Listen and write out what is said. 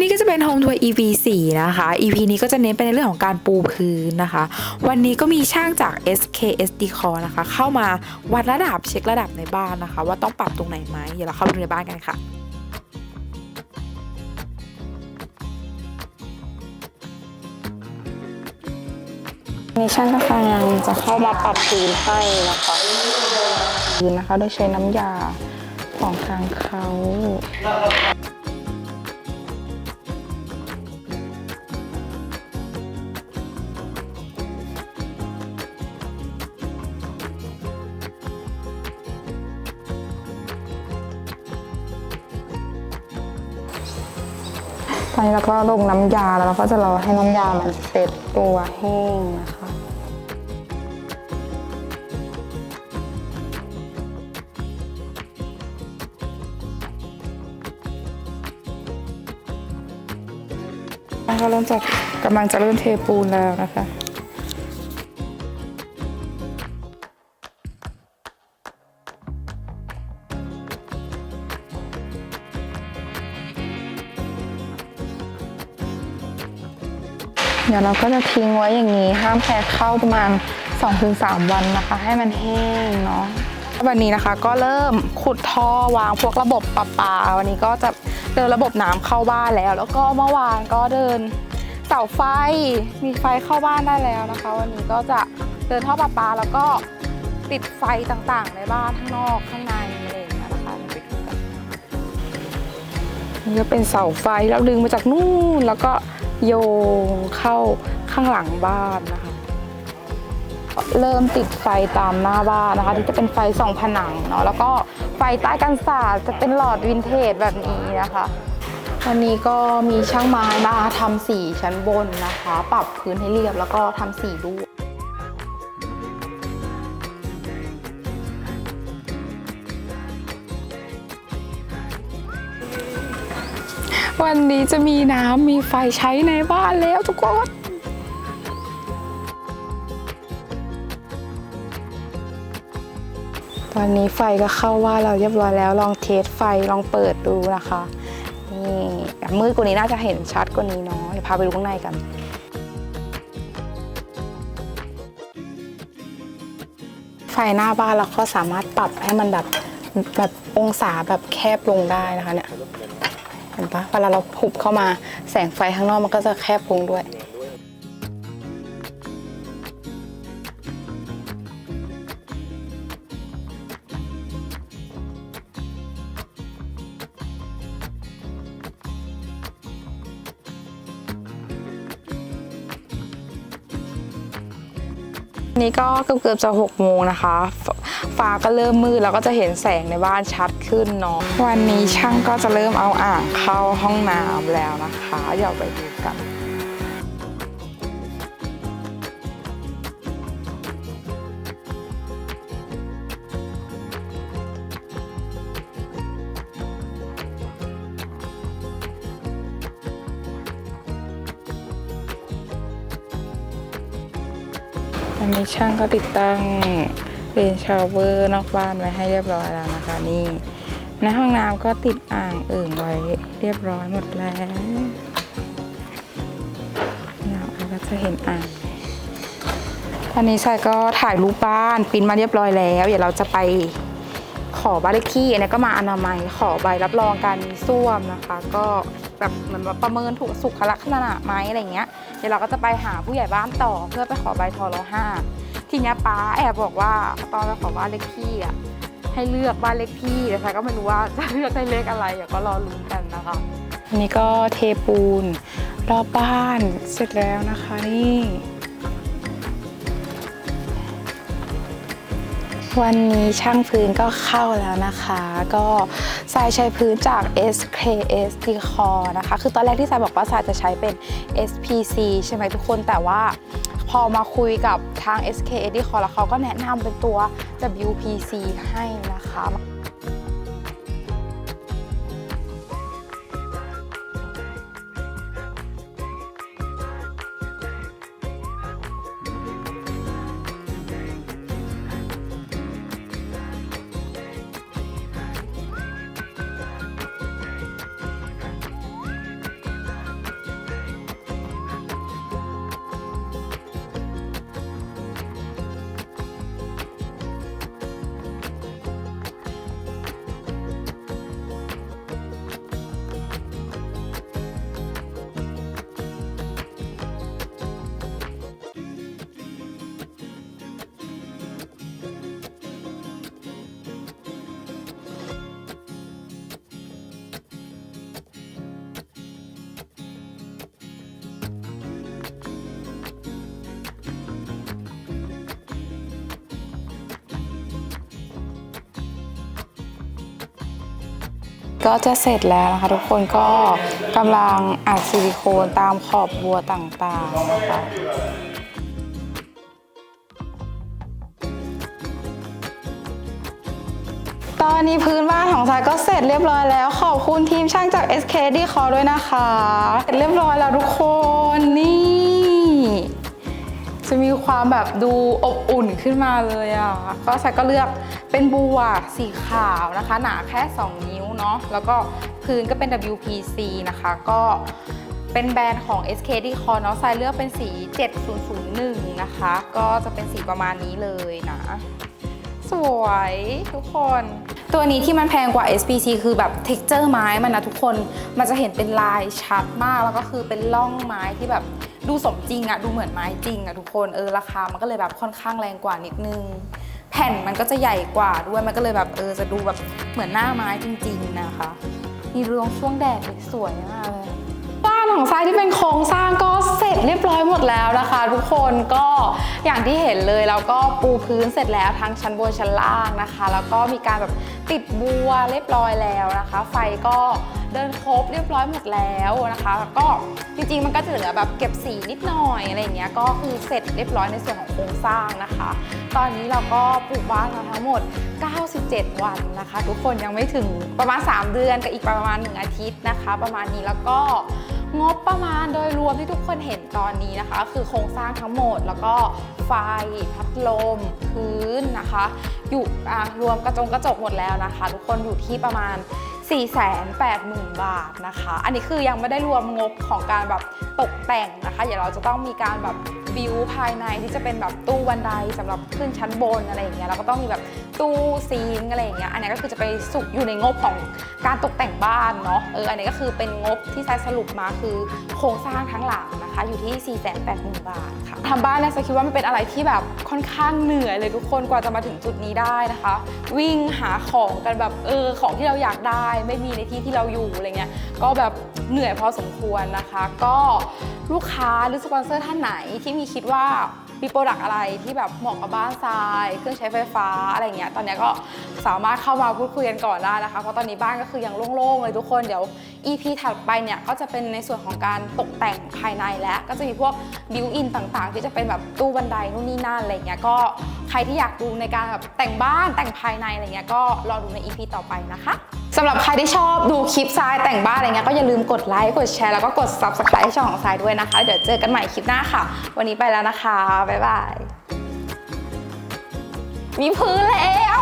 นี่ก็จะเป็น Home Tour EP 4 นะคะ EP นี้ก็จะเน้นไปในเรื่องของการปูพื้นนะคะ วันนี้ก็มีช่างจาก SKS Decor นะคะ เข้ามาวัดระดับเช็คระดับในบ้านนะคะ ว่าต้องปรับตรงไหนไหมเดี๋ยวเราเข้าไปดูในบ้านกันค่ะมีช่างกำลังจะเข้ามาปรับพื้นให้นะคะพื้นนะคะโดยใช้น้ำยาของทางเขา อนนี้เราก็ลงน้ำยาแล้วเราก็จะรอให้น้ำยามันเซ็ตตัวแห้งนะคะก็เริ่มจากกำลังจะเริ่มเทปูนแล้วนะคะ เดี๋ยวเราก็จะทิ้งไว้อย่างนี้ ห้ามแพ้เข้าประมาณ 2-3 วันนะคะ ให้มันแห้งเนาะวันนี้นะคะก็เริ่มขุดท่อวางพวกระบบประปา วันนี้ก็จะเดินระบบน้ำเข้าบ้านแล้ว แล้วก็เมื่อวานก็เดินเสาไฟมีไฟเข้าบ้านได้แล้วนะคะ วันนี้ก็จะเดินท่อประปาแล้วก็ติดไฟต่างๆในบ้านข้างนอกข้างในอะไรอย่างเงี้ยนะคะเดี๋ยวไปดูกันนี่ก็เป็นเสาไฟแล้วดึงมาจากนู่นแล้วก็ โยงเข้าข้างหลังบ้านนะคะ เริ่มติดไฟตามหน้าบ้านนะคะ ที่จะเป็นไฟสองผนังเนาะแล้วก็ไฟใต้กันศาสตร์จะเป็นหลอดวินเทจแบบนี้นะคะวันนี้ก็มีช่างไม้มาทำสีชั้นบนนะคะ ปรับพื้นให้เรียบแล้วก็ทำสีด้วย วันนี้จะมีน้ำมีไฟใช้ในบ้านแล้วทุกคนตอนนี้ไฟก็เข้าว่าเราเรียบร้อยแล้วลองเทสไฟลองเปิดดูนะคะนี่มืดกว่านี้น่าจะเห็นชัดกว่านี้เนาะเดี๋ยวพาไปดูข้างในกันไฟหน้าบ้านเราก็สามารถปรับให้มันแบบแบบองศาแบบแคบลงได้นะคะเนี่ย เห็นปะเวลาเราหุบเข้ามาแสงไฟข้างนอกมันก็จะแคบลงด้วย นี่ก็เกือบๆจะหกโมงนะคะฟฟ้าก็เริ่มมืดแล้วก็จะเห็นแสงในบ้านชัด ขึ้นเนาะวันนี้ช่างก็จะเริ่มเอาอ่างเข้าห้องน้ำแล้วนะคะเดี๋ยวไปดูกันอันนี้ช่างก็ติดตั้งเป็นชาวเวอร์นอกบ้านไว้ให้เรียบร้อยแล้วนะคะนี่ ในห้องน้ำก็ติดอ่างเอิ่งไว้เรียบร้อยหมดแล้วเนี่ยเราก็จะเห็นอ่างตอนนี้ชายก็ถ่ายรูปบ้านปิ้นมาเรียบร้อยแล้ว เดี๋ยวเราจะไปขอบ้านเลขที่อันนี้ก็มาอนามัยขอใบรับรองการมีส้วมนะคะ ก็แบบเหมือนว่าประเมินถูกสุขลักษณะไหมอะไรเงี้ย เดี๋ยวเราก็จะไปหาผู้ใหญ่บ้านต่อเพื่อไปขอใบทอรห้าทีนี้ป้าแอบบอกว่าตอนไปขอบ้านเลขที่อะ ให้เลือกบ้านเลขที่แต่ฉันก็ไม่รู้ว่าจะเลือกได้เลขอะไรเดี๋ยวก็รอลุ้นกันนะคะอันนี้ก็เทปูนรอบบ้านเสร็จแล้วนะคะนี่วันนี้ช่างพื้นก็เข้าแล้วนะคะ ก็ทรายใช้พื้นจาก SKS Decor นะคะ คือตอนแรกที่ทรายบอกว่าทรายจะใช้เป็น SPC ใช่ไหมทุกคนแต่ว่า พอมาคุยกับทาง SKS Decor แล้วเขาก็แนะนำเป็นตัว WPC ให้นะคะ ก็จะเสร็จแล้วนะคะ ทุกคนก็กำลังอัดซิลิโคนตามขอบบัวต่างๆนะคะตอนนี้พื้นบ้านของทรายก็เสร็จเรียบร้อยแล้ว ขอบคุณทีมช่างจาก SK d คอด้วยนะคะ เสร็จเรียบร้อยแล้วทุกคนนี่ จะมีความแบบดูอบอุ่นขึ้นมาเลยอะก็ใส่ก็เลือก เป็นบัวสีขาวนะคะ หนาแค่ 2 นิ้วเนาะแล้วก็พื้นก็เป็น WPC นะคะ ก็เป็นแบรนด์ของ SK d c o r เนาะใส่เลือกเป็นสี 7001 นะคะ ก็จะเป็นสีประมาณนี้เลยนะ สวยทุกคน ตัวนี้ที่มันแพงกว่า SPC คือแบบ t e x t อร์ไม้มันนะทุกคนมันจะเห็นเป็นลายชัดมากแล้วก็คือเป็นร่องไม้ที่แบบดูสมจริงอะดูเหมือนไม้จริงอะทุกคนเออราคามันก็เลยแบบค่อนข้างแรงกว่านิดนึง แผ่นมันก็จะใหญ่กว่าด้วยมันก็เลยแบบเออจะดูแบบเหมือนหน้าไม้จริงๆนะคะนี่รวงช่วงแดดเลยสวยมากเลย บ้านของทรายที่เป็นโครงสร้างก็เสร็จเรียบร้อยหมดแล้วนะคะ ทุกคนก็อย่างที่เห็นเลยแล้วก็ปูพื้นเสร็จแล้วทั้งชั้นบนชั้นล่างนะคะ แล้วก็มีการแบบติดบัวเรียบร้อยแล้วนะคะ ไฟก็ เดินครบเรียบร้อยหมดแล้วนะคะแล้วก็จริงๆมันก็จะเหลือแบบเก็บสีนิดหน่อยอะไรอย่างเงี้ยก็คือเสร็จเรียบร้อยในส่วนของโครงสร้างนะคะ ตอนนี้เราก็ปลูกบ้านมาทั้งหมด 97 วันนะคะ ทุกคนยังไม่ถึงประมาณ 3 เดือนกับอีกประมาณ 1 อาทิตย์นะคะ ประมาณนี้แล้วก็งบประมาณโดยรวมที่ทุกคนเห็นตอนนี้นะคะ คือโครงสร้างทั้งหมดแล้วก็ไฟพัดลม พื้นนะคะ อยู่รวมกระจงกระจกหมดแล้วนะคะ ทุกคนอยู่ที่ประมาณ 480,000 บาทนะคะ อันนี้คือยังไม่ได้รวมงบของการแบบตกแต่งนะคะ เดี๋ยวเราจะต้องมีการแบบบิวภายในที่จะเป็นแบบตู้บันไดสำหรับขึ้นชั้นบนอะไรอย่างเงี้ยแล้วก็ต้องมีแบบตู้ซิงอะไรอย่างเงี้ยอันนี้ก็คือจะไปสุกอยู่ในงบของการตกแต่งบ้านเนาะเอออันนี้ก็คือเป็นงบที่ใช้สรุปมาคือโครงสร้างทั้งหลังนะคะอยู่ที่ 480,000 บาทค่ะทำบ้านเนี่ยจะคิดว่ามันเป็นอะไรที่แบบค่อนข้างเหนื่อยเลยทุกคนกว่าจะมาถึงจุดนี้ได้นะคะ วิ่งหาของกันแบบเออของที่เราอยากได้ ไม่มีในที่ที่เราอยู่อะไรเงี้ยก็แบบเหนื่อยพอสมควรนะคะ ก็ลูกค้าหรือสปอนเซอร์ท่านไหนที่มีคิดว่ามีโปรดักอะไรที่แบบเหมาะกับบ้านทราย เครื่องใช้ไฟฟ้าอะไรเงี้ยตอนเนี้ยก็สามารถเข้ามาพูดคุยกันก่อนได้นะคะ เพราะตอนนี้บ้านก็คือยังโล่งๆเลยทุกคนเดี๋ยว EP ถัดไปเนี่ยก็จะเป็นในส่วนของการตกแต่งภายในแล้วก็จะมีพวกบิวอินต่างๆ ที่จะเป็นแบบตู้บันไดนู่นนี่นั่นอะไรเงี้ยก็ใครที่อยากดูในการแบบแต่งบ้านแต่งภายในอะไรเงี้ยก็รอดูใน EP ต่อไปนะคะ สำหรับใครที่ชอบดูคลิปทรายแต่งบ้านอะไรเงี้ยก็อย่าลืมกดไลค์กดแชร์แล้วก็กด subscribe ให้ช่องของทรายด้วยนะคะ เดี๋ยวเจอกันใหม่คลิปหน้าค่ะ วันนี้ไปแล้วนะคะ บ๊ายบาย มีพื้นแล้ว